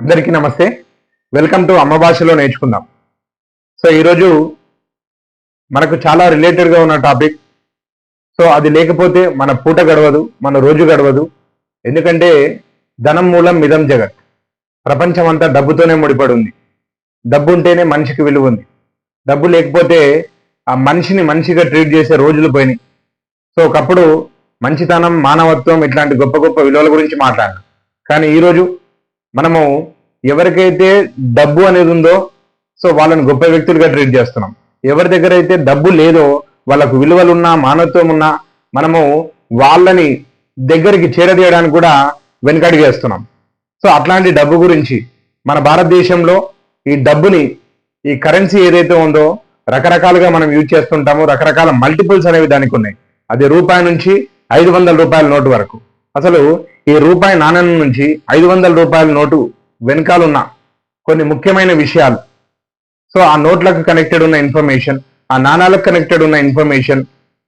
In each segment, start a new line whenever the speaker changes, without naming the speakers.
అందరికీ నమస్తే. Welcome to అమ్మ భాషలో నేర్చుకుందాం. సో ఈరోజు మనకు చాలా రిలేటెడ్గా ఉన్న టాపిక్ సో అది లేకపోతే మన పూట గడవదు మన రోజు గడవదు. ఎందుకంటే ధనం మూలం మిదం జగత్. ప్రపంచం అంతా డబ్బుతోనే ముడిపడి ఉంది డబ్బు ఉంటేనే మనిషికి విలువ ఉంది. డబ్బు లేకపోతే ఆ మనిషిని మనిషిగా ట్రీట్ చేసే రోజులు పోయినాయి. సో ఒకప్పుడు మంచితనం మానవత్వం ఇట్లాంటి గొప్ప గొప్ప విలువల గురించి మాట్లాడాను. కానీ ఈరోజు మనము ఎవరికైతే డబ్బు అనేది ఉందో సో వాళ్ళని గొప్ప వ్యక్తులుగా ట్రీట్ చేస్తున్నాం. ఎవరి దగ్గర అయితే డబ్బు లేదో వాళ్ళకు విలువలున్నా మానవత్వం ఉన్నా మనము వాళ్ళని దగ్గరికి చేరదీయడానికి కూడా వెనుకడి చేస్తున్నాం సో అట్లాంటి డబ్బు గురించి మన భారతదేశంలో ఈ డబ్బుని ఈ కరెన్సీ ఏదైతే ఉందో రకరకాలుగా మనం యూజ్ చేస్తుంటాము. రకరకాల మల్టిపుల్స్ అనేవి దానికి ఉన్నాయి. అది రూపాయి నుంచి ఐదు వందల రూపాయల నోటు వరకు. అసలు ఈ రూపాయి నాణ్యం నుంచి ఐదు వందల రూపాయల నోటు వెనకాలన్న కొన్ని ముఖ్యమైన విషయాలు. సో ఆ నోట్లకు కనెక్టెడ్ ఉన్న ఇన్ఫర్మేషన్ ఆ నాణాలకు కనెక్టెడ్ ఉన్న ఇన్ఫర్మేషన్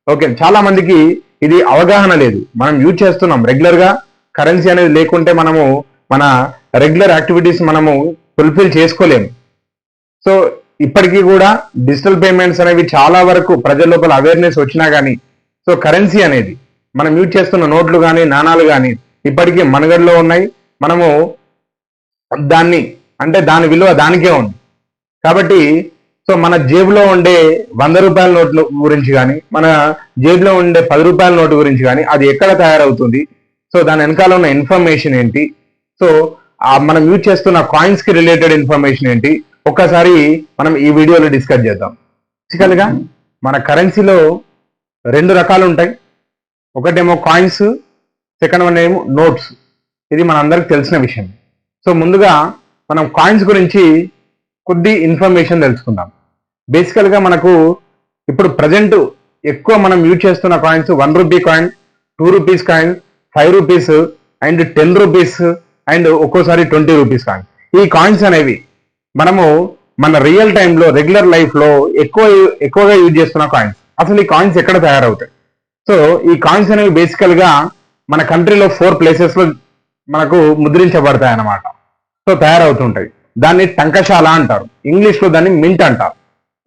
ఓకే చాలా మందికి ఇది అవగాహన లేదు. మనం యూజ్ చేస్తున్నాం రెగ్యులర్గా. కరెన్సీ అనేది లేకుంటే మనము మన రెగ్యులర్ యాక్టివిటీస్ మనము ఫుల్ఫిల్ చేసుకోలేము. సో ఇప్పటికీ కూడా డిజిటల్ పేమెంట్స్ అనేవి చాలా వరకు ప్రజల లోపల అవేర్నెస్ వచ్చినా కానీ సో కరెన్సీ అనేది మనం యూజ్ చేస్తున్న నోట్లు కానీ నాణాలు కానీ ఇప్పటికీ మనగడలో ఉన్నాయి. మనము దాన్ని అంటే దాని విలువ దానికే ఉంది. కాబట్టి సో మన జేబులో ఉండే వంద రూపాయల నోట్ల గురించి కానీ మన జేబులో ఉండే పది రూపాయల నోటు గురించి కానీ అది ఎక్కడ తయారవుతుంది? సో దాని వెనకాల ఉన్న ఇన్ఫర్మేషన్ ఏంటి? సో మనం యూజ్ చేస్తున్న కాయిన్స్కి రిలేటెడ్ ఇన్ఫర్మేషన్ ఏంటి? ఒక్కసారి మనం ఈ వీడియోలో డిస్కస్ చేద్దాం. బేసికల్ మన కరెన్సీలో రెండు రకాలు ఉంటాయి. ఒకటేమో కాయిన్స్ సెకండ్ వన్ ఏమో నోట్స్ ఇది మన అందరికి తెలిసిన విషయం. సో ముందుగా మనం కాయిన్స్ గురించి కొద్ది ఇన్ఫర్మేషన్ తెలుసుకుందాం. బేసికల్గా మనకు ఇప్పుడు ప్రజెంట్ ఎక్కువ మనం యూజ్ చేస్తున్న coins one rupee coin two rupees coin five rupees and ten rupees and ఒక్కోసారి ట్వంటీ రూపీస్ కాయిన్ ఈ కాయిన్స్ అనేవి మనము మన రియల్ టైంలో రెగ్యులర్ లైఫ్లో ఎక్కువ ఎక్కువగా యూజ్ చేస్తున్న కాయిన్స్ అసలు ఈ కాయిన్స్ ఎక్కడ తయారవుతాయి? సో ఈ కాయిన్స్ అనేవి బేసికల్గా మన కంట్రీలో ఫోర్ ప్లేసెస్లో మనకు ముద్రించబడతాయి అన్నమాట సో తయారవుతుంటాయి. దాన్ని టంకశాల అంటారు. ఇంగ్లీష్లో దాన్ని మింట్ అంటారు.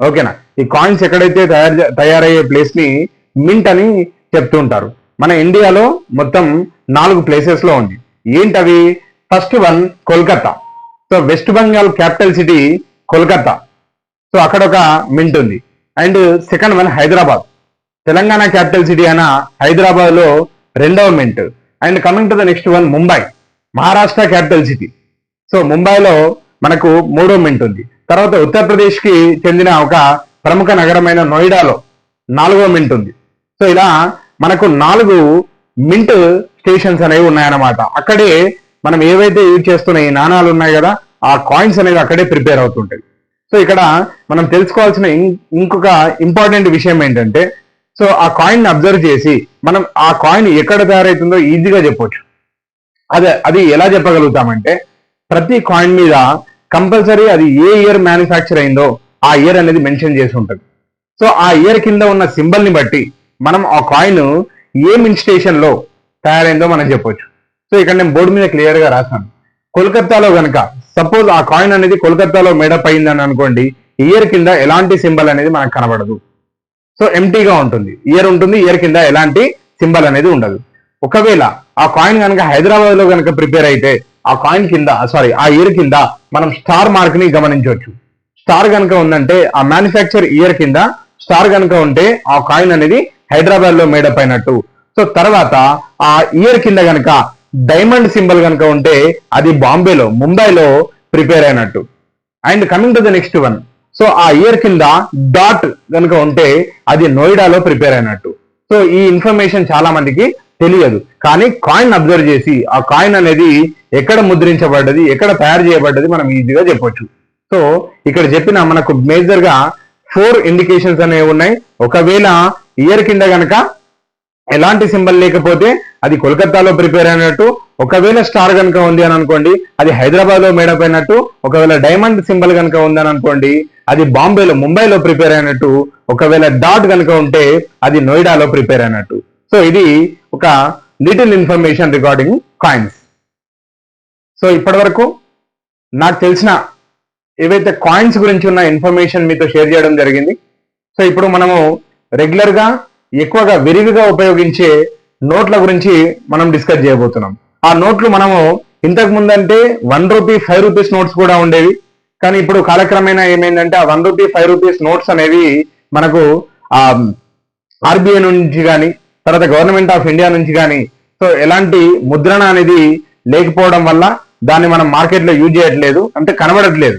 ఓకేనా? ఈ కాయిన్స్ ఎక్కడైతే తయారు తయారయ్యే ప్లేస్ని మింట్ అని చెప్తుంటారు. మన ఇండియాలో మొత్తం నాలుగు ప్లేసెస్లో ఉంది. ఏంటవి? First one Kolkata. So West Bengal capital city Kolkata. So అక్కడ ఒక మింట్ ఉంది. And second one Hyderabad. Telangana capital city అయిన హైదరాబాద్లో రెండవ mint. And coming to the next one Mumbai. Maharashtra capital city. So ముంబైలో మనకు మూడో మింట్ ఉంది. తర్వాత ఉత్తరప్రదేశ్కి చెందిన ఒక ప్రముఖ నగరమైన నోయిడాలో నాలుగో మింట్ ఉంది. సో ఇలా మనకు నాలుగు మింట్ స్టేషన్స్ అనేవి ఉన్నాయన్నమాట. అక్కడే మనం ఏవైతే యూజ్ చేస్తున్న ఈ నాణాలు ఉన్నాయి కదా ఆ కాయిన్స్ అనేవి అక్కడే ప్రిపేర్ అవుతుంటాయి. సో ఇక్కడ మనం తెలుసుకోవాల్సిన ఇంకొక ఇంపార్టెంట్ విషయం ఏంటంటే సో ఆ కాయిన్ అబ్జర్వ్ చేసి మనం ఆ కాయిన్ ఎక్కడ తయారవుతుందో ఈజీగా చెప్పొచ్చు. అదే అది ఎలా చెప్పగలుగుతామంటే ప్రతి కాయిన్ మీద కంపల్సరీ అది ఏ ఇయర్ మ్యానుఫ్యాక్చర్ అయిందో ఆ ఇయర్ అనేది మెన్షన్ చేసి ఉంటుంది. సో ఆ ఇయర్ కింద ఉన్న సింబల్ని బట్టి మనం ఆ కాయిన్ ఏ మిన్ స్టేషన్లో తయారైందో మనం చెప్పొచ్చు. సో ఇక్కడ నేను బోర్డు మీద క్లియర్గా రాశాను. కోల్కత్తాలో కనుక సపోజ్ ఆ కాయిన్ అనేది కోల్కత్తాలో మేడప్ అయిందని అనుకోండి ఇయర్ కింద ఎలాంటి సింబల్ అనేది మనకు కనబడదు. సో ఎంటీగా ఉంటుంది. ఇయర్ ఉంటుంది ఇయర్ కింద ఎలాంటి సింబల్ అనేది ఉండదు. ఒకవేళ ఆ కాయిన్ కనుక హైదరాబాద్లో కనుక ప్రిపేర్ అయితే ఆ కాయిన్ కింద సారీ ఆ ఇయర్ కింద మనం స్టార్ మార్క్ని గమనించవచ్చు. స్టార్ కనుక ఉందంటే ఆ మ్యానుఫ్యాక్చర్ ఇయర్ కింద స్టార్ కనుక ఉంటే ఆ కాయిన్ అనేది హైదరాబాద్లో మేడప్ అయినట్టు. సో తర్వాత ఆ ఇయర్ కింద కనుక డైమండ్ సింబల్ కనుక ఉంటే అది బాంబేలో ముంబైలో ప్రిపేర్ అయినట్టు. And coming to the next one so ఆ ఇయర్ కింద డాట్ కనుక ఉంటే అది నోయిడాలో ప్రిపేర్ అయినట్టు. సో ఈ ఇన్ఫర్మేషన్ చాలా మందికి తెలియదు. కానీ కాయిన్ అబ్జర్వ్ చేసి ఆ కాయిన్ అనేది ఎక్కడ ముద్రించబడ్డది ఎక్కడ తయారు చేయబడ్డది మనం ఈజీగా చెప్పొచ్చు. సో ఇక్కడ చెప్పిన మనకు మేజర్గా ఫోర్ ఇండికేషన్స్ అనేవి ఉన్నాయి. ఒకవేళ ఇయర్ కింద గనక ఎలాంటి సింబల్ లేకపోతే అది కోల్కతాలో ప్రిపేర్ అయినట్టు ఒకవేళ స్టార్ కనుక ఉంది అని అనుకోండి అది హైదరాబాద్లో మేడప్ అయినట్టు ఒకవేళ డైమండ్ సింబల్ కనుక ఉందని అనుకోండి అది బాంబేలో ముంబైలో ప్రిపేర్ అయినట్టు ఒకవేళ డాట్ కనుక ఉంటే అది నోయిడాలో ప్రిపేర్ అయినట్టు. సో ఇది ఒక little information regarding coins so ఇప్పటి వరకు నాకు తెలిసిన ఏవైతే కాయిన్స్ గురించి ఉన్న ఇన్ఫర్మేషన్ మీతో షేర్ చేయడం జరిగింది సో ఇప్పుడు మనము రెగ్యులర్గా ఎక్కువగా విరివిగా ఉపయోగించే నోట్ల గురించి మనం డిస్కస్ చేయబోతున్నాం. ఆ నోట్లు మనము ఇంతకు ముందంటే one rupee five rupees notes కూడా ఉండేవి. కానీ ఇప్పుడు కాలక్రమేణా ఏమైందంటే ఆ one rupee five rupees notes అనేవి మనకు ఆ ఆర్బీఐ నుంచి కానీ తర్వాత గవర్నమెంట్ ఆఫ్ ఇండియా నుంచి కానీ సో ఎలాంటి ముద్రణ అనేది లేకపోవడం వల్ల దాన్ని మనం మార్కెట్లో యూజ్ చేయట్లేదు అంటే కనబడట్లేదు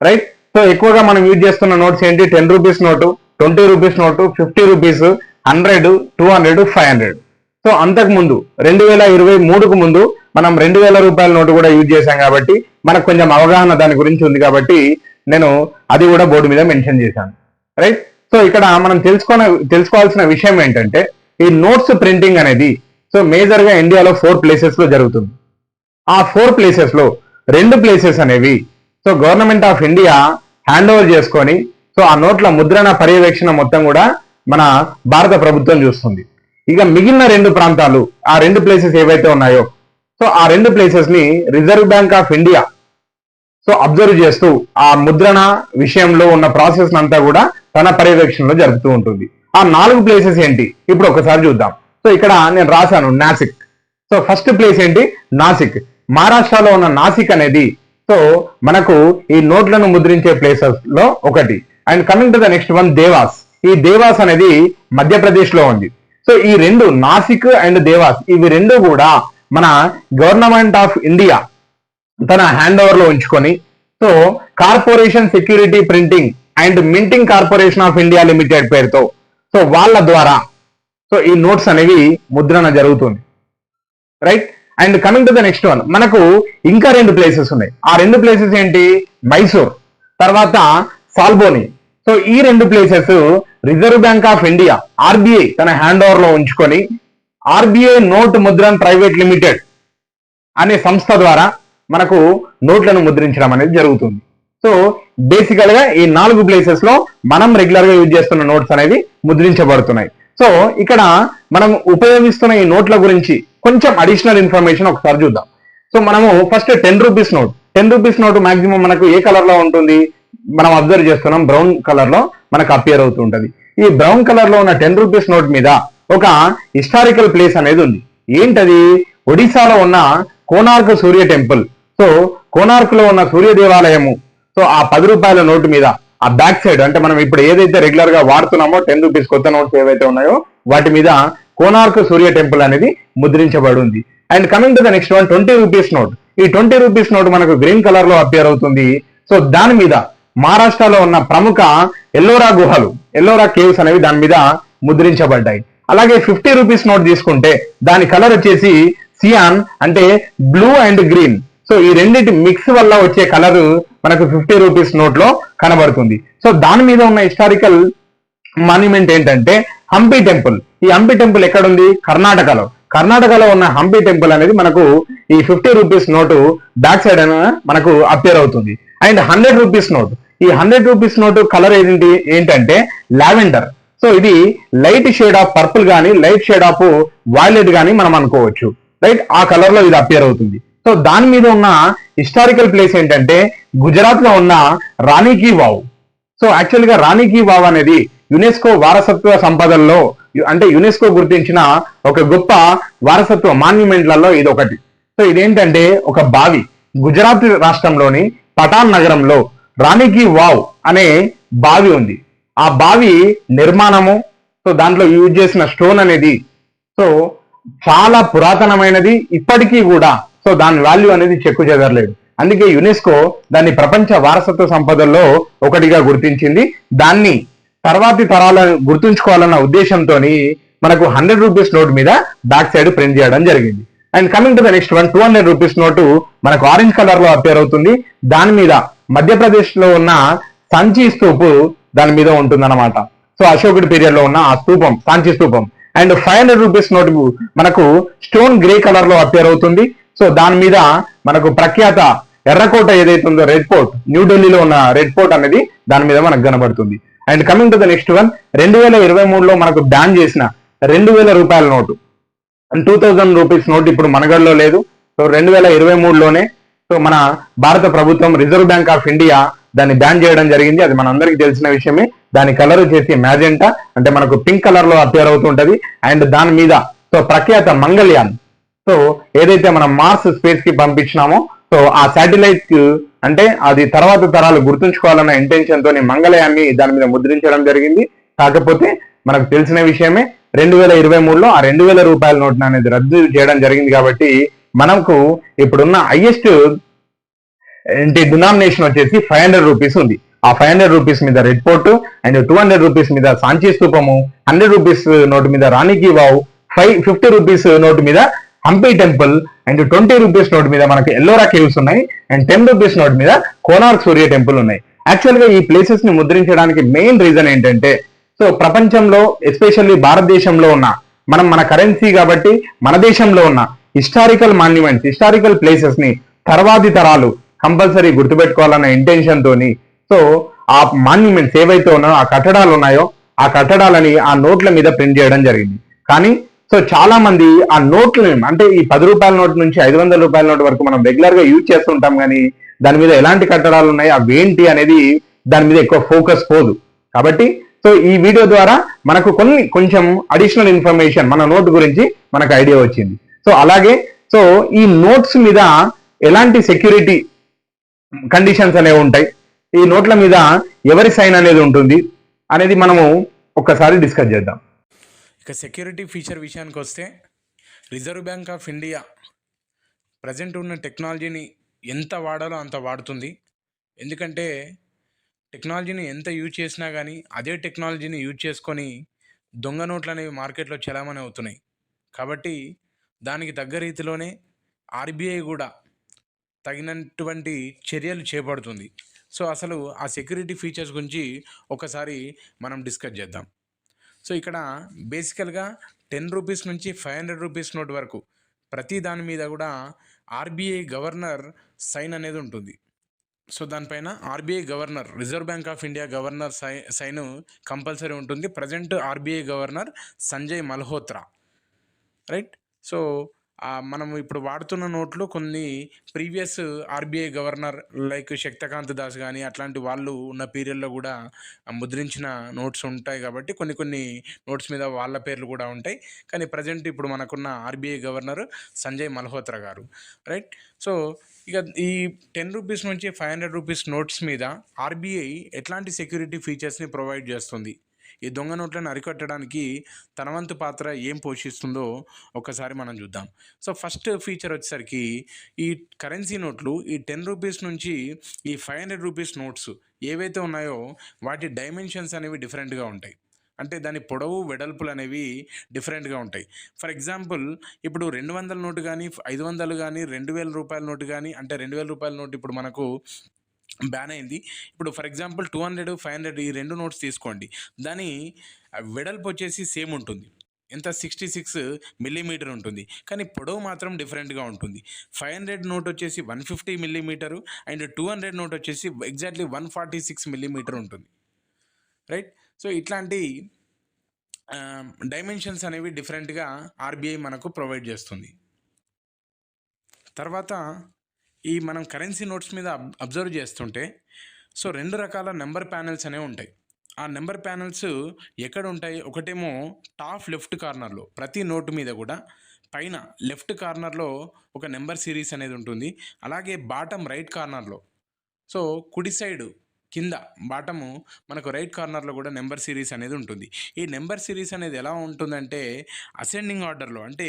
రైట్ సో ఎక్కువగా మనం యూజ్ చేస్తున్న నోట్స్ ఏంటి? Ten rupees note twenty rupees note fifty rupees hundred two hundred five hundred so అంతకు ముందు రెండు వేల ఇరవై మూడుకు ముందు మనం రెండు వేల రూపాయల నోటు కూడా యూజ్ చేశాం కాబట్టి మనకు కొంచెం అవగాహన దాని గురించి ఉంది కాబట్టి నేను అది కూడా బోర్డు మీద మెన్షన్ చేశాను. రైట్ సో ఇక్కడ మనం తెలుసుకున్న తెలుసుకోవాల్సిన విషయం ఏంటంటే ఈ నోట్స్ ప్రింటింగ్ అనేది సో మేజర్గా ఇండియాలో ఫోర్ ప్లేసెస్లో జరుగుతుంది. ఆ ఫోర్ ప్లేసెస్లో రెండు ప్లేసెస్ అనేవి so government of India hand over చేసుకొని సో ఆ నోట్ల ముద్రణ పర్యవేక్షణ మొత్తం కూడా మన భారత ప్రభుత్వం చూస్తుంది. ఇక మిగిలిన రెండు ప్రాంతాలు ఆ రెండు ప్లేసెస్ ఏవైతే ఉన్నాయో సో ఆ రెండు ప్లేసెస్ని Reserve Bank of India so observe చేస్తూ ఆ ముద్రణ విషయంలో ఉన్న ప్రాసెస్ అంతా కూడా తన పర్యవేక్షణలో జరుపుతూ ఉంటుంది. ఆ నాలుగు ప్లేసెస్ ఏంటి? ఇప్పుడు ఒకసారి చూద్దాం. సో ఇక్కడ నేను రాశాను నాసిక్. సో ఫస్ట్ ప్లేస్ ఏంటి? నాసిక్. మహారాష్ట్రలో ఉన్న నాసిక్ అనేది సో మనకు ఈ నోట్లను ముద్రించే ప్లేసెస్లో ఒకటి. And coming to the next one Dewas. ఈ దేవాస్ అనేది మధ్యప్రదేశ్లో ఉంది. సో ఈ రెండు నాసిక్ అండ్ దేవాస్ ఇవి రెండు కూడా మన గవర్నమెంట్ ఆఫ్ ఇండియా తన హ్యాండ్ ఓవర్లో ఉంచుకొని. So corporation security printing and minting corporation of India limited పేరుతో. సో వాళ్ళ ద్వారా. సో ఈ నోట్స్ అనేవి ముద్రణ జరుగుతుంది. Right and coming to the next one మనకు ఇంకా రెండు ప్లేసెస్ ఉన్నాయి. ఆ రెండు ప్లేసెస్ ఏంటి? మైసూర్ తర్వాత సాల్బోని సో ఈ రెండు places Reserve Bank of India RBI తన హ్యాండ్ ఓవర్లో ఉంచుకొని RBI note Mudran private limited అనే సంస్థ ద్వారా మనకు నోట్లను ముద్రించడం అనేది జరుగుతుంది. సో బేసికల్గా ఈ నాలుగు ప్లేసెస్లో మనం రెగ్యులర్గా యూజ్ చేస్తున్న నోట్స్ అనేవి ముద్రించబడుతున్నాయి. సో ఇక్కడ మనం ఉపయోగిస్తున్న ఈ నోట్ల గురించి కొంచెం అడిషనల్ ఇన్ఫర్మేషన్ ఒకసారి చూద్దాం. సో మనము first ten rupees note ten rupees note maximum మనకు ఏ కలర్లో ఉంటుంది? మనం అబ్జర్వ్ చేస్తున్నాం బ్రౌన్ కలర్లో మనకు అపియర్ అవుతూ ఉంటుంది. ఈ బ్రౌన్ కలర్లో ఉన్న టెన్ రూపీస్ నోట్ మీద ఒక హిస్టారికల్ ప్లేస్ అనేది ఉంది. ఏంటది? ఒడిశాలో ఉన్న కోనార్క సూర్య టెంపుల్ సో కోనార్క్లో ఉన్న సూర్య దేవాలయము సో ఆ పది రూపాయల నోటు మీద ఆ బ్యాక్ సైడ్ అంటే మనం ఇప్పుడు ఏదైతే రెగ్యులర్గా వాడుతున్నామో టెన్ రూపీస్ కొత్త నోట్స్ ఏవైతే ఉన్నాయో వాటి మీద కోనార్క్ సూర్య టెంపుల్ అనేది ముద్రించబడి ఉంది and coming to the next one twenty rupees note ఈ ట్వంటీ రూపీస్ నోట్ మనకు గ్రీన్ కలర్లో అపియర్ అవుతుంది. సో దాని మీద మహారాష్ట్రలో ఉన్న ప్రముఖ ఎల్లోరా గుహలు ఎల్లోరా కేవ్స్ అనేవి దాని మీద ముద్రించబడ్డాయి. అలాగే ఫిఫ్టీ రూపీస్ నోట్ తీసుకుంటే దాని కలర్ వచ్చేసి సియాన్ అంటే బ్లూ అండ్ గ్రీన్ సో ఈ రెండింటి మిక్స్ వల్ల వచ్చే కలర్ మనకు ఫిఫ్టీ రూపీస్ నోట్లో కనబడుతుంది. సో దాని మీద ఉన్న హిస్టారికల్ మాన్యుమెంట్ ఏంటంటే హంపి టెంపుల్ ఈ హంపి టెంపుల్ ఎక్కడుంది? కర్ణాటకలో. కర్ణాటకలో ఉన్న హంపి టెంపుల్ అనేది మనకు ఈ fifty rupees note back side మనకు అపేర్ అవుతుంది. అండ్ హండ్రెడ్ రూపీస్ నోట్ ఈ హండ్రెడ్ రూపీస్ నోటు కలర్ ఏంటి? ఏంటంటే లావెండర్ సో ఇది లైట్ షేడ్ ఆఫ్ పర్పుల్ గానీ లైట్ షేడ్ ఆఫ్ వైలెట్ గానీ మనం అనుకోవచ్చు. రైట్ ఆ కలర్లో ఇది అపేర్ అవుతుంది. సో దాని మీద ఉన్న హిస్టారికల్ ప్లేస్ ఏంటంటే గుజరాత్లో ఉన్న రాణికి వావ్. సో యాక్చువల్గా రాణికి వావ్ అనేది యునెస్కో వారసత్వ సంపదల్లో అంటే యునెస్కో గుర్తించిన ఒక గొప్ప వారసత్వ మాన్యుమెంట్లలో ఇది ఒకటి సో ఇదేంటంటే ఒక బావి. గుజరాత్ రాష్ట్రంలోని పటాన్ నగరంలో రాణికి వావ్ అనే బావి ఉంది. ఆ బావి నిర్మాణము సో దాంట్లో యూజ్ చేసిన స్టోన్ అనేది సో చాలా పురాతనమైనది. ఇప్పటికీ కూడా సో దాని వాల్యూ అనేది చెక్కు చెదరలేదు అందుకే యునెస్కో దాన్ని ప్రపంచ వారసత్వ సంపదల్లో ఒకటిగా గుర్తించింది. దాన్ని తర్వాతి తరాలను గుర్తుంచుకోవాలన్న ఉద్దేశంతో మనకు హండ్రెడ్ రూపీస్ నోట్ మీద బ్యాక్ సైడ్ ప్రింట్ చేయడం జరిగింది. And coming to the next one two hundred rupees note మనకు ఆరెంజ్ కలర్లో అపేర్ అవుతుంది. దాని మీద మధ్యప్రదేశ్లో ఉన్న సంచి స్తూపు దాని మీద ఉంటుందన్నమాట. సో అశోకుడి పీరియడ్లో ఉన్న ఆ స్తూపం సాంచి స్తూపం. And five hundred rupees note మనకు స్టోన్ గ్రే కలర్లో అపేర్ అవుతుంది. సో దాని మీద మనకు ప్రఖ్యాత ఎర్రకోట ఏదైతే ఉందో రెడ్ ఫోర్ట్ న్యూఢిల్లీలో ఉన్న రెడ్ ఫోర్ట్ అనేది దాని మీద మనకు కనబడుతుంది. And coming to the next one రెండు వేల ఇరవై మూడులో మనకు బ్యాన్ చేసిన రెండు వేల రూపాయల నోటు. టూ థౌజండ్ రూపీస్ నోట్ ఇప్పుడు మనగడలో లేదు. సో రెండు వేల ఇరవై మూడులోనే సో మన భారత ప్రభుత్వం రిజర్వ్ బ్యాంక్ ఆఫ్ ఇండియా దాన్ని బ్యాన్ చేయడం జరిగింది. అది మనందరికీ తెలిసిన విషయమే. దాని కలర్ చేసి మ్యాజెంటా అంటే మనకు పింక్ కలర్లో అపేర్ అవుతుంటది. అండ్ దాని మీద సో ప్రఖ్యాత మంగళ్యాన్ సో ఏదైతే మనం మార్స్ స్పేస్కి పంపించినామో సో ఆ శాటిలైట్ అంటే అది తర్వాత తరాలు గుర్తుంచుకోవాలన్న ఇంటెన్షన్ తోని మంగళయాన్ని దాని మీద ముద్రించడం జరిగింది. కాకపోతే మనకు తెలిసిన విషయమే రెండు వేల ఇరవై మూడులో ఆ రెండు వేల రూపాయల నోట్ను అనేది రద్దు చేయడం జరిగింది కాబట్టి మనకు ఇప్పుడున్న హైయెస్ట్ ఏంటి డినామినేషన్ వచ్చేసి ఫైవ్ హండ్రెడ్ రూపీస్ ఉంది. ఆ ఫైవ్ హండ్రెడ్ రూపీస్ మీద red fort and two hundred rupees మీద సాంచీ స్తూపము హండ్రెడ్ రూపీస్ నోటు మీద రాణికి Vav five fifty rupees note మీద Hampi temple and twenty rupees note మీద మనకి ఎల్లోరా కేవ్స్ ఉన్నాయి అండ్ టెన్ రూపీస్ నోట్ మీద కోనార్క్ సూర్య టెంపుల్ ఉన్నాయి. యాక్చువల్గా ఈ ప్లేసెస్ని ముద్రించడానికి మెయిన్ రీజన్ ఏంటంటే సో ప్రపంచంలో ఎస్పెషల్లీ భారతదేశంలో ఉన్న మనం మన కరెన్సీ కాబట్టి మన దేశంలో ఉన్న హిస్టారికల్ మాన్యుమెంట్స్ హిస్టారికల్ ప్లేసెస్ని తర్వాతి తరాలు కంపల్సరీ గుర్తుపెట్టుకోవాలన్న ఇంటెన్షన్ తోని సో ఆ మాన్యుమెంట్స్ ఏవైతే ఉన్నాయో ఆ కట్టడాలు ఉన్నాయో ఆ కట్టడాలని ఆ నోట్ల మీద ప్రింట్ చేయడం జరిగింది. కానీ సో చాలా మంది ఆ నోట్లు అంటే ఈ పది రూపాయల నోట్ నుంచి ఐదు వందల రూపాయల నోట్ వరకు మనం రెగ్యులర్గా యూజ్ చేస్తుంటాం కానీ దాని మీద ఎలాంటి కట్టడాలు ఉన్నాయి అవి ఏంటి అనేది దాని మీద ఎక్కువ ఫోకస్ పోదు. కాబట్టి సో ఈ వీడియో ద్వారా మనకు కొన్ని కొంచెం అడిషనల్ ఇన్ఫర్మేషన్ మన నోట్ గురించి మనకు ఐడియా వచ్చింది. సో అలాగే సో ఈ నోట్స్ మీద ఎలాంటి సెక్యూరిటీ కండిషన్స్ అనేవి ఉంటాయి ఈ నోట్ల మీద ఎవరి సైన్ అనేది ఉంటుంది అనేది మనము ఒక్కసారి డిస్కస్ చేద్దాం.
ఇక సెక్యూరిటీ ఫీచర్ విషయానికి వస్తే Reserve Bank of India present ఉన్న టెక్నాలజీని ఎంత వాడాలో అంత వాడుతుంది. ఎందుకంటే టెక్నాలజీని ఎంత యూజ్ చేసినా కానీ అదే టెక్నాలజీని యూజ్ చేసుకొని దొంగ నోట్లు అనేవి మార్కెట్లో చలామణి అవుతున్నాయి. కాబట్టి దానికి తగ్గ రీతిలోనే ఆర్బీఐ కూడా తగినటువంటి చర్యలు చేపడుతుంది. సో అసలు ఆ సెక్యూరిటీ ఫీచర్స్ గురించి ఒకసారి మనం డిస్కస్ చేద్దాం. సో ఇక్కడ బేసికల్గా టెన్ రూపీస్ నుంచి ఫైవ్ హండ్రెడ్ రూపీస్ నోట్ వరకు ప్రతి దాని మీద కూడా ఆర్బీఐ గవర్నర్ సైన్ అనేది ఉంటుంది. సో దానిపైన RBI governor Reserve Bank of India governor Sye sign compulsory ఉంటుంది. Present RBI governor Sanjay Malhotra. Right? So మనం ఇప్పుడు వాడుతున్న నోట్లు కొన్ని previous RBI governor like Shaktikanta Das కానీ అట్లాంటి వాళ్ళు ఉన్న పీరియడ్లో కూడా ముద్రించిన నోట్స్ ఉంటాయి కాబట్టి కొన్ని కొన్ని నోట్స్ మీద వాళ్ళ పేర్లు కూడా ఉంటాయి. కానీ ప్రజెంట్ ఇప్పుడు మనకున్న ఆర్బీఐ గవర్నర్ సంజయ్ మల్హోత్రా గారు. రైట్? సో ఇక ఈ టెన్ రూపీస్ నుంచి ఫైవ్ హండ్రెడ్ రూపీస్ నోట్స్ మీద ఆర్బీఐ ఎట్లాంటి సెక్యూరిటీ ఫీచర్స్ని ప్రొవైడ్ చేస్తుంది? ఈ దొంగ నోట్లను అరికట్టడానికి తన వంతు పాత్ర ఏం పోషిస్తుందో ఒకసారి మనం చూద్దాం. సో ఫస్ట్ ఫీచర్ వచ్చేసరికి ఈ కరెన్సీ నోట్లు ఈ టెన్ రూపీస్ నుంచి ఈ ఫైవ్ హండ్రెడ్ రూపీస్ నోట్స్ ఏవైతే ఉన్నాయో వాటి డైమెన్షన్స్ అనేవి డిఫరెంట్గా ఉంటాయి. అంటే దాని పొడవు వెడల్పులు అనేవి డిఫరెంట్గా ఉంటాయి. ఫర్ ఎగ్జాంపుల్ ఇప్పుడు రెండు వందల నోటు కానీ ఐదు వందలు కానీ రెండు వేల రూపాయల నోటు కానీ అంటే రెండు వేల రూపాయల నోటు ఇప్పుడు మనకు బ్యాన్ అయింది. ఇప్పుడు for example two hundred five hundred ఈ రెండు నోట్స్ తీసుకోండి. దాని వెడల్పు వచ్చేసి సేమ్ ఉంటుంది. ఎంత? సిక్స్టీ సిక్స్ మిల్లీమీటర్ ఉంటుంది. కానీ పొడవు మాత్రం డిఫరెంట్గా ఉంటుంది. ఫైవ్ హండ్రెడ్ నోట్ వచ్చేసి one fifty millimetre and two hundred note వచ్చేసి exactly one forty six millimetre ఉంటుంది. రైట్ సో ఇట్లాంటి డైమెన్షన్స్ అనేవి డిఫరెంట్గా ఆర్బీఐ మనకు ప్రొవైడ్ చేస్తుంది. తర్వాత ఈ మనం కరెన్సీ నోట్స్ మీద అబ్జర్వ్ చేస్తుంటే సో రెండు రకాల నెంబర్ ప్యానెల్స్ అనేవి ఉంటాయి. ఆ నెంబర్ ప్యానెల్స్ ఎక్కడ ఉంటాయి ఒకటేమో టాప్ లెఫ్ట్ కార్నర్లో ప్రతి నోటు మీద కూడా. పైన లెఫ్ట్ కార్నర్లో ఒక నెంబర్ సిరీస్ అనేది ఉంటుంది. అలాగే బాటమ్ రైట్ కార్నర్లో. సో కుడి సైడ్ కింద బాటము మనకు రైట్ కార్నర్లో కూడా నెంబర్ సిరీస్ అనేది ఉంటుంది. ఈ నెంబర్ సిరీస్ అనేది ఎలా ఉంటుందంటే అసెండింగ్ ఆర్డర్లో అంటే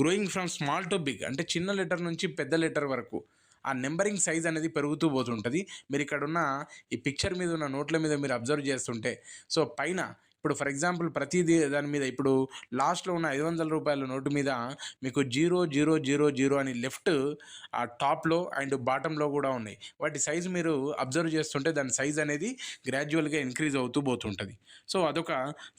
growing from small to big అంటే చిన్న లెటర్ నుంచి పెద్ద లెటర్ వరకు. ఆ నెంబరింగ్ సైజ్ అనేది పెరుగుతూ పోతుంటుంది. మీరు ఇక్కడ ఉన్న ఈ పిక్చర్ మీద ఉన్న నోట్ల మీద మీరు అబ్జర్వ్ చేస్తుంటే సో పైన ఇప్పుడు ఫర్ ఎగ్జాంపుల్ ప్రతిదీ దాని మీద ఇప్పుడు లాస్ట్లో ఉన్న ఐదు వందల రూపాయల నోటు మీద మీకు జీరో జీరో జీరో జీరో అని లెఫ్ట్ ఆ టాప్లో అండ్ బాటంలో కూడా ఉన్నాయి. వాటి సైజ్ మీరు అబ్జర్వ్ చేస్తుంటే దాని సైజ్ అనేది గ్రాడ్యువల్గా ఇంక్రీజ్ అవుతూ పోతుంటుంది. సో అదొక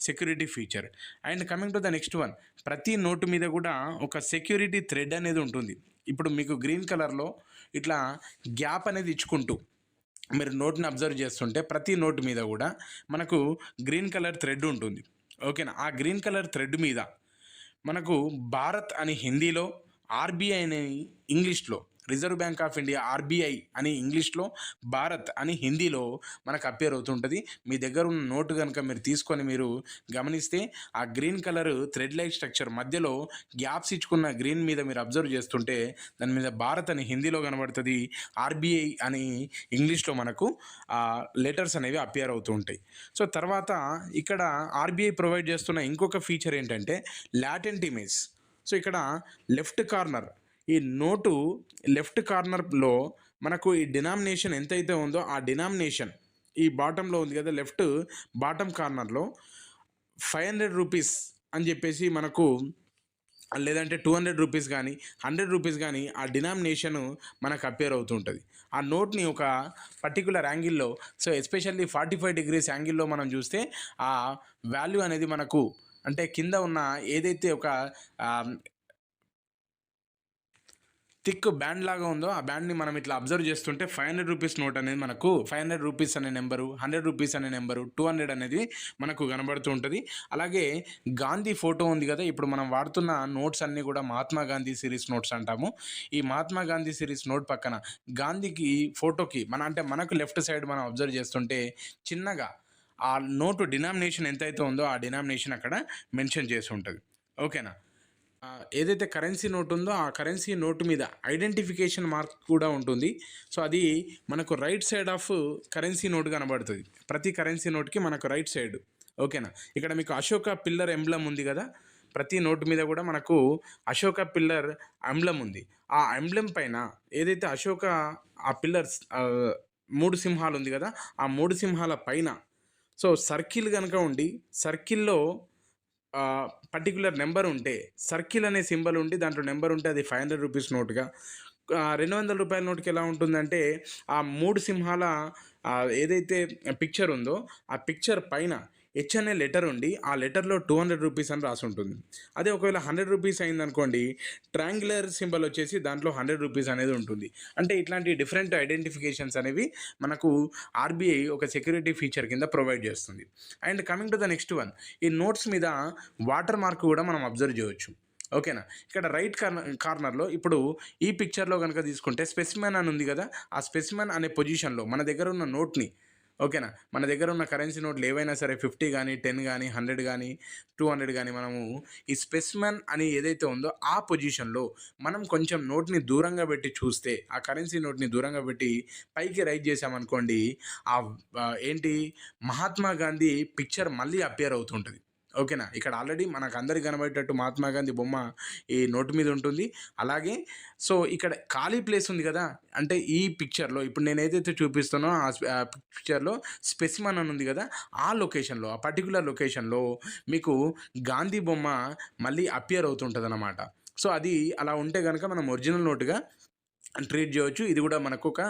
security feature. And coming to the next one ప్రతి నోటు మీద కూడా ఒక సెక్యూరిటీ థ్రెడ్ అనేది ఉంటుంది. ఇప్పుడు మీకు గ్రీన్ కలర్లో ఇట్లా గ్యాప్ అనేది ఇచ్చుకుంటూ మీరు నోట్ని అబ్జర్వ్ చేస్తుంటే ప్రతి నోట్ మీద కూడా మనకు గ్రీన్ కలర్ థ్రెడ్ ఉంటుంది. ఓకేనా? ఆ గ్రీన్ కలర్ థ్రెడ్ మీద మనకు భారత్ అని హిందీలో ఆర్బీఐ అని ఇంగ్లీష్లో Reserve Bank of India RBI అని ఇంగ్లీష్లో భారత్ అని హిందీలో మనకు అపేర్ అవుతుంటుంది. మీ దగ్గర ఉన్న నోటు కనుక మీరు తీసుకొని మీరు గమనిస్తే ఆ green colour thread light structure మధ్యలో గ్యాప్స్ ఇచ్చుకున్న గ్రీన్ మీద మీరు అబ్జర్వ్ చేస్తుంటే దాని మీద భారత్ అని హిందీలో కనబడుతుంది ఆర్బీఐ అని ఇంగ్లీష్లో మనకు ఆ లెటర్స్ అనేవి అపియర్ అవుతూ ఉంటాయి. సో తర్వాత ఇక్కడ ఆర్బీఐ ప్రొవైడ్ చేస్తున్న ఇంకొక ఫీచర్ ఏంటంటే లాటెంట్ ఇమేజ్ సో ఇక్కడ లెఫ్ట్ కార్నర్ ఈ నోటు లెఫ్ట్ కార్నర్లో మనకు ఈ డినామినేషన్ ఎంతైతే ఉందో ఆ డినామినేషన్ ఈ బాటంలో ఉంది కదా లెఫ్ట్ బాటమ్ కార్నర్లో ఫైవ్ హండ్రెడ్ రూపీస్ అని చెప్పేసి మనకు లేదంటే టూ హండ్రెడ్ రూపీస్ కానీ హండ్రెడ్ రూపీస్ కానీ ఆ డినామినేషన్ మనకు అపేర్ అవుతుంటుంది. ఆ నోట్ని ఒక పర్టికులర్ యాంగిల్లో so especially forty five degrees యాంగిల్లో మనం చూస్తే ఆ వాల్యూ అనేది మనకు అంటే కింద ఉన్న ఏదైతే ఒక థిక్ బ్యాండ్ లాగా ఉందో ఆ బ్యాండ్ని మనం ఇట్లా అబ్జర్వ్ చేస్తుంటే ఫైవ్ హండ్రెడ్ రూపీస్ నోట్ అనేది మనకు ఫైవ్ హండ్రెడ్ రూపీస్ అనే నెంబరు హండ్రెడ్ రూపీస్ అనే నెంబరు టూ హండ్రెడ్ అనేది మనకు కనబడుతూ ఉంటుంది. అలాగే గాంధీ ఫోటో ఉంది కదా ఇప్పుడు మనం వాడుతున్న నోట్స్ అన్నీ కూడా మహాత్మా గాంధీ సిరీస్ నోట్స్ అంటాము. ఈ మహాత్మా గాంధీ సిరీస్ నోట్ పక్కన గాంధీకి ఫోటోకి మన అంటే మనకు లెఫ్ట్ సైడ్ మనం అబ్జర్వ్ చేస్తుంటే చిన్నగా ఆ నోటు డినామినేషన్ ఎంతైతే ఉందో ఆ డినామినేషన్ అక్కడ మెన్షన్ చేసి ఉంటుంది. ఓకేనా? ఏదైతే కరెన్సీ నోట్ ఉందో ఆ కరెన్సీ నోటు మీద ఐడెంటిఫికేషన్ మార్క్ కూడా ఉంటుంది. సో అది మనకు right side of currency note కనబడుతుంది. ప్రతి కరెన్సీ నోట్కి మనకు రైట్ సైడ్ ఓకేనా ఇక్కడ మీకు అశోక పిల్లర్ ఎంబ్లం ఉంది కదా? ప్రతి నోటు మీద కూడా మనకు అశోక పిల్లర్ ఎంబ్లమ్ ఉంది. ఆ అంబ్లం పైన ఏదైతే అశోక ఆ పిల్లర్స్ మూడు సింహాలు ఉంది కదా? ఆ మూడు సింహాల పైన. సో సర్కిల్ కనుక ఉండి సర్కిల్లో పర్టికులర్ నెంబర్ ఉంటే సర్కిల్ అనే సింబల్ ఉండి దాంట్లో నెంబర్ ఉంటే అది ఫైవ్ హండ్రెడ్ రూపీస్ నోట్గా. రెండు వందల రూపాయల నోట్కి ఎలా ఉంటుందంటే ఆ మూడు సింహాల ఏదైతే పిక్చర్ ఉందో ఆ పిక్చర్ పైన హెచ్ అనే లెటర్ ఉండి ఆ లెటర్లో టూ హండ్రెడ్ రూపీస్ అని రాసి ఉంటుంది. అదే ఒకవేళ హండ్రెడ్ రూపీస్ అయిందనుకోండి ట్రాంగులర్ సింబల్ వచ్చేసి దాంట్లో హండ్రెడ్ రూపీస్ అనేది ఉంటుంది. అంటే ఇట్లాంటి డిఫరెంట్ ఐడెంటిఫికేషన్స్ అనేవి మనకు ఆర్బీఐ ఒక సెక్యూరిటీ ఫీచర్ కింద ప్రొవైడ్ చేస్తుంది. And coming to the next one ఈ నోట్స్ మీద వాటర్ మార్క్ కూడా మనం అబ్జర్వ్ చేయవచ్చు ఓకేనా ఇక్కడ రైట్ కార్నర్ కార్నర్లో ఇప్పుడు ఈ పిక్చర్లో కనుక తీసుకుంటే స్పెసిమెన్ అని ఉంది కదా ఆ స్పెసిమెన్ అనే పొజిషన్లో మన దగ్గర ఉన్న నోట్ని ఓకేనా? మన దగ్గర ఉన్న కరెన్సీ నోట్లు ఏవైనా సరే ఫిఫ్టీ కానీ టెన్ కానీ హండ్రెడ్ కానీ టూ హండ్రెడ్ కానీ మనము ఈ స్పెసిమెన్ అని ఏదైతే ఉందో ఆ పొజిషన్లో మనం కొంచెం నోట్ని దూరంగా పెట్టి చూస్తే ఆ కరెన్సీ నోట్ని దూరంగా పెట్టి పైకి రైట్ చేసామనుకోండి ఆ ఏంటి? మహాత్మా గాంధీ పిక్చర్ మళ్ళీ అపేర్ అవుతుంటుంది. ఓకేనా? ఇక్కడ ఆల్రెడీ మనకు అందరికి కనబడేటట్టు మహాత్మా గాంధీ బొమ్మ ఈ నోటు మీద ఉంటుంది. అలాగే సో ఇక్కడ ఖాళీ ప్లేస్ ఉంది కదా? అంటే ఈ పిక్చర్లో ఇప్పుడు నేను ఏదైతే చూపిస్తానో ఆ పిక్చర్లో స్పెసిమన్ అని ఉంది కదా? ఆ లొకేషన్లో ఆ పర్టికులర్ లొకేషన్లో మీకు గాంధీ బొమ్మ మళ్ళీ అపియర్ అవుతుంటుంది అనమాట సో అది అలా ఉంటే కనుక మనం ఒరిజినల్ నోటుగా ట్రీట్ చేయవచ్చు ఇది కూడా మనకు ఒక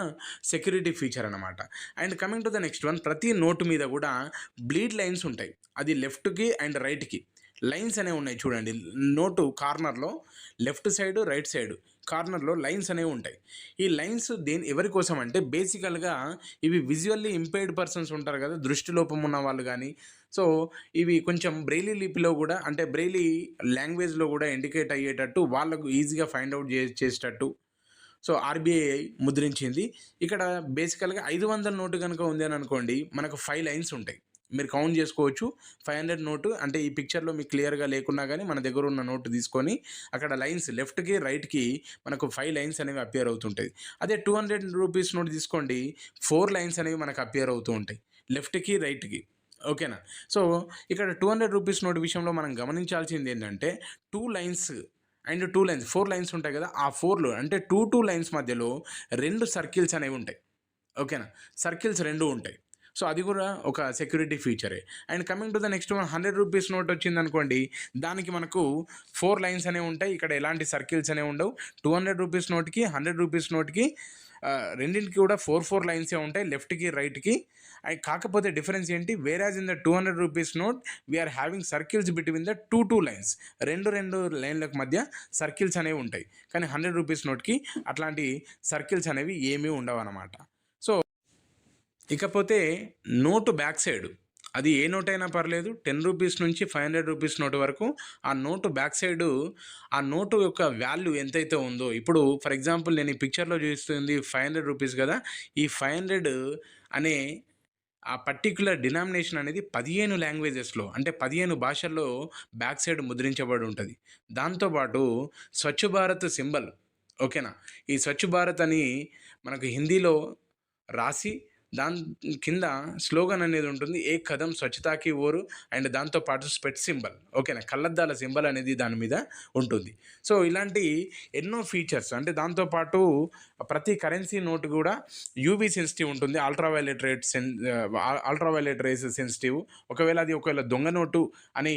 సెక్యూరిటీ ఫీచర్ అనమాట and coming to the next one ప్రతి నోటు మీద కూడా బ్లీడ్ లైన్స్ ఉంటాయి. అది లెఫ్ట్కి అండ్ రైట్కి. లైన్స్ అనేవి ఉన్నాయి చూడండి. నోటు కార్నర్లో లెఫ్ట్ సైడ్ రైట్ సైడ్ కార్నర్లో లైన్స్ అనేవి ఉంటాయి. ఈ లైన్స్ దేని ఎవరి కోసం అంటే బేసికల్గా ఇవి విజువల్లీ ఇంపైర్డ్ పర్సన్స్ ఉంటారు కదా దృష్టి లోపం ఉన్న వాళ్ళు కానీ సో ఇవి కొంచెం బ్రెయిలీ లిపిలో కూడా అంటే బ్రెయిలీ లాంగ్వేజ్లో కూడా ఇండికేట్ అయ్యేటట్టు వాళ్ళకు ఈజీగా ఫైండ్ అవుట్ చే చేసేటట్టు సో ఆర్బీఐ ముద్రించింది. ఇక్కడ బేసికల్గా ఐదు వందల నోటు కనుక ఉంది అని అనుకోండి మనకు ఫైవ్ లైన్స్ ఉంటాయి. మీరు కౌంట్ చేసుకోవచ్చు. ఫైవ్ హండ్రెడ్ నోటు అంటే ఈ పిక్చర్లో మీకు క్లియర్గా లేకున్నా కానీ మన దగ్గర ఉన్న నోటు తీసుకొని అక్కడ లైన్స్ లెఫ్ట్కి రైట్కి మనకు ఫైవ్ లైన్స్ అనేవి అపియర్ అవుతుంటాయి. అదే టూ హండ్రెడ్ రూపీస్ నోట్ తీసుకోండి ఫోర్ లైన్స్ అనేవి మనకు అపియర్ అవుతూ ఉంటాయి. లెఫ్ట్కి రైట్కి. ఓకేనా? సో ఇక్కడ టూ హండ్రెడ్ రూపీస్ నోట్ విషయంలో మనం గమనించాల్సింది ఏంటంటే two lines and two lines four lines ఉంటాయి కదా ఆ ఫోర్లో అంటే టూ టూ లైన్స్ మధ్యలో రెండు సర్కిల్స్ అనేవి ఉంటాయి. ఓకేనా? సర్కిల్స్ రెండు ఉంటాయి. సో అది కూడా ఒక security ఫీచరే. And coming to the next one hundred rupees note వచ్చింది అనుకోండి దానికి మనకు ఫోర్ లైన్స్ అనేవి ఉంటాయి. ఇక్కడ ఎలాంటి సర్కిల్స్ అనేవి ఉండవు. టూ హండ్రెడ్ రూపీస్ నోట్కి హండ్రెడ్ రూపీస్ నోట్కి రెండింటికి కూడా ఫోర్ ఫోర్ లైన్సే ఉంటాయి. లెఫ్ట్కి రైట్కి అండ్ కాకపోతే డిఫరెన్స్ ఏంటి? Whereas in the two hundred rupees note we are having circles between the two two lines రెండు రెండు లైన్లకు మధ్య సర్కిల్స్ అనేవి ఉంటాయి. కానీ హండ్రెడ్ రూపీస్ నోట్కి అట్లాంటి సర్కిల్స్ అనేవి ఏమీ ఉండవు అన్నమాట సో ఇకపోతే నోటు బ్యాక్ సైడ్ అది ఏ నోట్ అయినా పర్లేదు. టెన్ రూపీస్ నుంచి ఫైవ్ హండ్రెడ్ రూపీస్ నోటు వరకు ఆ నోటు బ్యాక్ సైడ్ ఆ నోటు యొక్క వాల్యూ ఎంతైతే ఉందో ఇప్పుడు ఫర్ ఎగ్జాంపుల్ నేను ఈ పిక్చర్లో చూస్తుంది ఫైవ్ హండ్రెడ్ రూపీస్ కదా. ఈ ఫైవ్ హండ్రెడ్ అనే ఆ పర్టిక్యులర్ డినామినేషన్ అనేది పదిహేను లాంగ్వేజెస్లో అంటే పదిహేను భాషల్లో బ్యాక్ సైడ్ ముద్రించబడి ఉంటుంది. దాంతోపాటు స్వచ్ఛ భారత్ సింబల్ ఓకేనా? ఈ స్వచ్ఛ భారత్ అని మనకు హిందీలో రాసి దాని కింద స్లోగన్ అనేది ఉంటుంది ఏ కదం స్వచ్ఛతాకి ఓరు అండ్ దాంతోపాటు స్పెట్ సింబల్. ఓకేనా? కళ్ళద్దాల సింబల్ అనేది దాని మీద ఉంటుంది. సో ఇలాంటి ఎన్నో ఫీచర్స్ అంటే దాంతోపాటు ప్రతి కరెన్సీ నోట్ కూడా యూవీ సెన్సిటివ్ ఉంటుంది అల్ట్రావైలెట్ రేట్ సెన్ అల్ట్రావైలెట్ రేస్ సెన్సిటివ్. ఒకవేళ అది ఒకవేళ దొంగ నోటు అని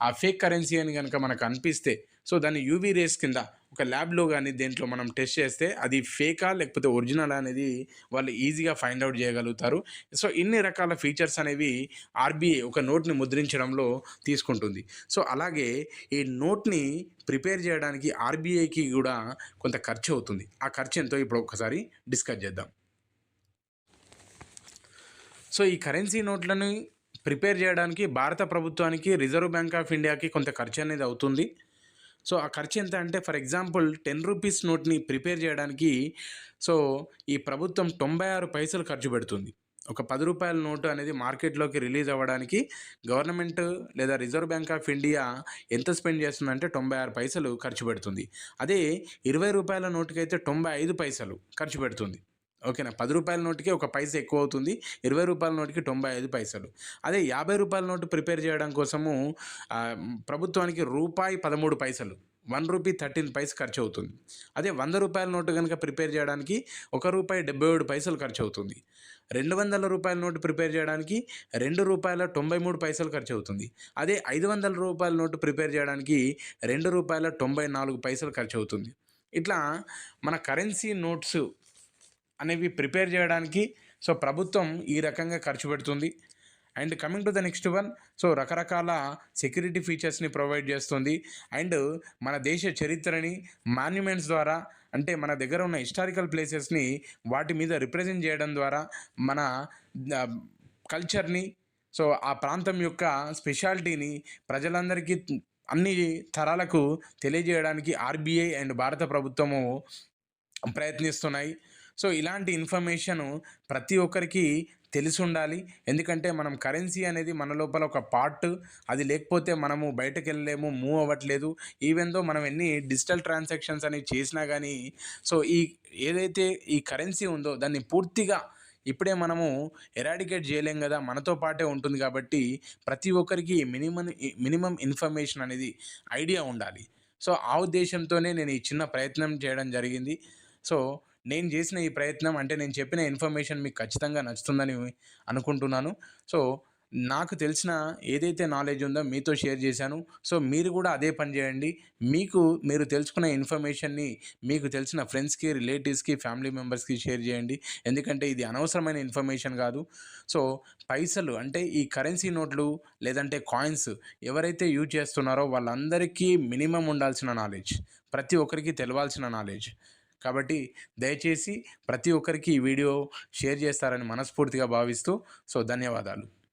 ఆ ఫేక్ కరెన్సీ అని కనుక మనకు అనిపిస్తే సో దాన్ని యూవీ రేస్ కింద ఒక ల్యాబ్లో కానీ దేంట్లో మనం టెస్ట్ చేస్తే అది ఫేకా లేకపోతే ఒరిజినల్ అనేది వాళ్ళు ఈజీగా ఫైండ్ అవుట్ చేయగలుగుతారు. సో ఇన్ని రకాల ఫీచర్స్ అనేవి ఆర్బీఐ ఒక నోట్ని ముద్రించడంలో తీసుకుంటుంది. సో అలాగే ఈ నోట్ని ప్రిపేర్ చేయడానికి ఆర్బీఐకి కూడా కొంత ఖర్చు అవుతుంది. ఆ ఖర్చు ఎంతో ఇప్పుడు ఒకసారి డిస్కస్ చేద్దాం. సో ఈ కరెన్సీ నోట్లను ప్రిపేర్ చేయడానికి భారత ప్రభుత్వానికి రిజర్వ్ బ్యాంక్ ఆఫ్ ఇండియాకి కొంత ఖర్చు అనేది అవుతుంది. సో ఆ ఖర్చు ఎంత అంటే ఫర్ ఎగ్జాంపుల్ టెన్ రూపీస్ నోట్ని ప్రిపేర్ చేయడానికి సో ఈ ప్రభుత్వం తొంభై ఆరు పైసలు ఖర్చు పెడుతుంది. ఒక పది రూపాయల నోటు అనేది మార్కెట్లోకి రిలీజ్ అవ్వడానికి గవర్నమెంట్ లేదా రిజర్వ్ బ్యాంక్ ఆఫ్ ఇండియా ఎంత స్పెండ్ చేస్తుందంటే తొంభై ఆరు పైసలు ఖర్చు పెడుతుంది. అదే ఇరవై రూపాయల నోటుకి అయితే తొంభై ఐదు పైసలు ఖర్చు పెడుతుంది. ఓకేనా? పది రూపాయల నోటుకి ఒక పైస ఎక్కువ అవుతుంది ఇరవై రూపాయల నోటుకి తొంభై ఐదు పైసలు. అదే యాభై రూపాయల నోటు ప్రిపేర్ చేయడం కోసము ప్రభుత్వానికి రూపాయి పదమూడు పైసలు వన్ రూపీ థర్టీన్ పైస్ ఖర్చు అవుతుంది అదే వంద రూపాయల నోటు కనుక ప్రిపేర్ చేయడానికి ఒక రూపాయి డెబ్బై ఏడు పైసలు ఖర్చు అవుతుంది రెండు వందల రూపాయల నోటు ప్రిపేర్ చేయడానికి రెండు రూపాయల తొంభై మూడు పైసలు ఖర్చు అవుతుంది అదే ఐదు వందల రూపాయల నోటు ప్రిపేర్ చేయడానికి రెండు రూపాయల తొంభై నాలుగు పైసలు ఖర్చు అవుతుంది ఇట్లా మన కరెన్సీ నోట్స్ అనేవి ప్రిపేర్ చేయడానికి సో ప్రభుత్వం ఈ రకంగా ఖర్చు పెడుతుంది. And coming to the next one so రకరకాల సెక్యూరిటీ ఫీచర్స్ని ప్రొవైడ్ చేస్తుంది. అండ్ మన దేశ చరిత్రని మాన్యుమెంట్స్ ద్వారా అంటే మన దగ్గర ఉన్న హిస్టారికల్ ప్లేసెస్ని వాటి మీద రిప్రజెంట్ చేయడం ద్వారా మన కల్చర్ని సో ఆ ప్రాంతం యొక్క స్పెషాలిటీని ప్రజలందరికీ అన్ని తరాలకు తెలియజేయడానికి ఆర్బీఐ అండ్ భారత ప్రభుత్వము ప్రయత్నిస్తున్నాయి. సో ఇలాంటి ఇన్ఫర్మేషన్ ప్రతి ఒక్కరికి తెలిసి ఉండాలి ఎందుకంటే మనం కరెన్సీ అనేది మన లోపల ఒక పార్ట్. అది లేకపోతే మనము బయటకు వెళ్ళలేము మూవ్ అవ్వట్లేదు. ఈవెన్ దో మనం ఎన్ని డిజిటల్ ట్రాన్సాక్షన్స్ అనేవి చేసినా కానీ సో ఈ ఏదైతే ఈ కరెన్సీ ఉందో దాన్ని పూర్తిగా ఇప్పుడే మనము ఎరాడికేట్ చేయలేం కదా మనతో పాటే ఉంటుంది కాబట్టి ప్రతి ఒక్కరికి మినిమం మినిమం ఇన్ఫర్మేషన్ అనేది ఐడియా ఉండాలి. సో ఆ ఉద్దేశంతోనే నేను ఈ చిన్న ప్రయత్నం చేయడం జరిగింది. సో నేను చేసిన ఈ ప్రయత్నం అంటే నేను చెప్పిన ఇన్ఫర్మేషన్ మీకు ఖచ్చితంగా నచ్చుతుందని అనుకుంటున్నాను. సో నాకు తెలిసిన ఏదైతే నాలెడ్జ్ ఉందో మీతో షేర్ చేశాను. సో మీరు కూడా అదే పని చేయండి. మీకు మీరు తెలుసుకున్న ఇన్ఫర్మేషన్ని మీకు తెలిసిన ఫ్రెండ్స్కి రిలేటివ్స్కి ఫ్యామిలీ మెంబర్స్కి షేర్ చేయండి. ఎందుకంటే ఇది అనవసరమైన ఇన్ఫర్మేషన్ కాదు. సో పైసలు అంటే ఈ కరెన్సీ నోట్లు లేదంటే కాయిన్స్ ఎవరైతే యూజ్ చేస్తున్నారో వాళ్ళందరికీ మినిమం ఉండాల్సిన నాలెడ్జ్. ప్రతి ఒక్కరికి తెలవాల్సిన నాలెడ్జ్. కాబట్టి దయచేసి ప్రతి ఒక్కరికి ఈ వీడియో షేర్ చేస్తారని మనస్ఫూర్తిగా భావిస్తూ సో ధన్యవాదాలు.